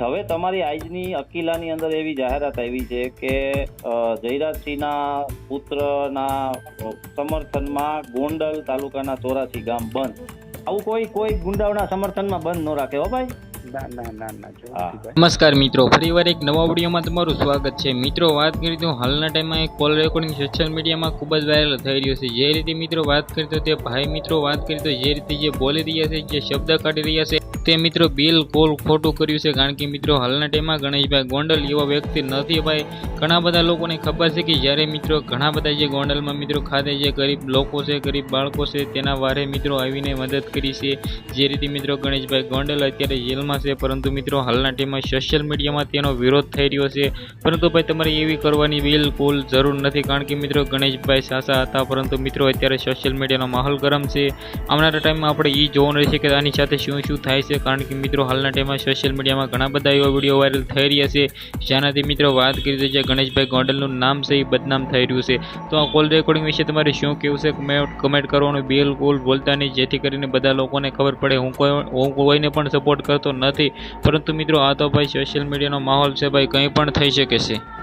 હવે તમારી આજની અકીલાની અંદર એવી જાહેરાત આવી છે કે જયરાજસિંહના પુત્રના સમર્થનમાં ગોંડલ તાલુકાના ચોરાસી ગામ બંધ. આવું કોઈ કોઈ ગુંડાઓના સમર્થનમાં બંધ ન રાખે હો ભાઈ. નમસ્કાર મિત્રો ફરીવાર એક નવા વિડીયોમાં તમારું સ્વાગત છે. મિત્રો વાત કરી તો હાલના ટાઈમમાં એક કોલ રેકોર્ડિંગ સોશિયલ મીડિયામાં ખૂબ જ વાયરલ થઈ રહ્યો છે. જે રીતે મિત્રો વાત કરી તો તે ભાઈ મિત્રો વાત કરી તો જે રીતે જે બોલી રહ્યા છે જે શબ્દ કાઢી રહ્યા છે તે મિત્રો બિલકુલ ખોટું કર્યું છે. કારણ કે મિત્રો, હાલના ટાઈમમાં ગણેશભાઈ ગોંડલ એવા વ્યક્તિ નથી ભાઈ. ઘણા બધા લોકોને ખબર છે કે જ્યારે મિત્રો, ઘણા બધા જે ગોંડલમાં મિત્રો ખાતે જે ગરીબ લોકો છે, ગરીબ બાળકો છે, તેના વારે મિત્રો આવીને મદદ કરી છે. જે રીતે મિત્રો ગણેશભાઈ ગોંડલ અત્યારે જેલમાં છે, પરંતુ મિત્રો, હાલના ટાઈમમાં સોશિયલ મીડિયામાં તેનો વિરોધ થઈ રહ્યો છે. પરંતુ ભાઈ, તમારે એવી કરવાની બિલકુલ જરૂર નથી. કારણ કે મિત્રો, ગણેશભાઈ સાસા હતા, પરંતુ મિત્રો, અત્યારે સોશિયલ મીડિયાનો માહોલ ગરમ છે. આવનારા ટાઈમમાં આપણે એ જોવાનું રહેશે કે આની સાથે શું શું થાય છે. કારણ કે મિત્રો હાલના ટાઈમમાં સોશિયલ મીડિયામાં ઘણા બધા એવા વીડિયો વાયરલ થઈ રહ્યા છે. જેનાથી મિત્રો વાત કરી જે ગણેશભાઈ ગોંડલનું નામ છે બદનામ થઈ રહ્યું છે. તો આ કોલ રેકોર્ડિંગ વિશે તમારે શું કહેવું છે? કમેન્ટ કમેન્ટ કરવાનું બિલકુલ બોલતા નહીં. જેથી કરીને બધા લોકોને ખબર પડે. હું કોઈ, હું કોઈને પણ સપોર્ટ કરતો નથી. પરંતુ મિત્રો આ તો ભાઈ સોશિયલ મીડિયાનો માહોલ છે. ભાઈ કંઈ પણ થઈ શકે છે.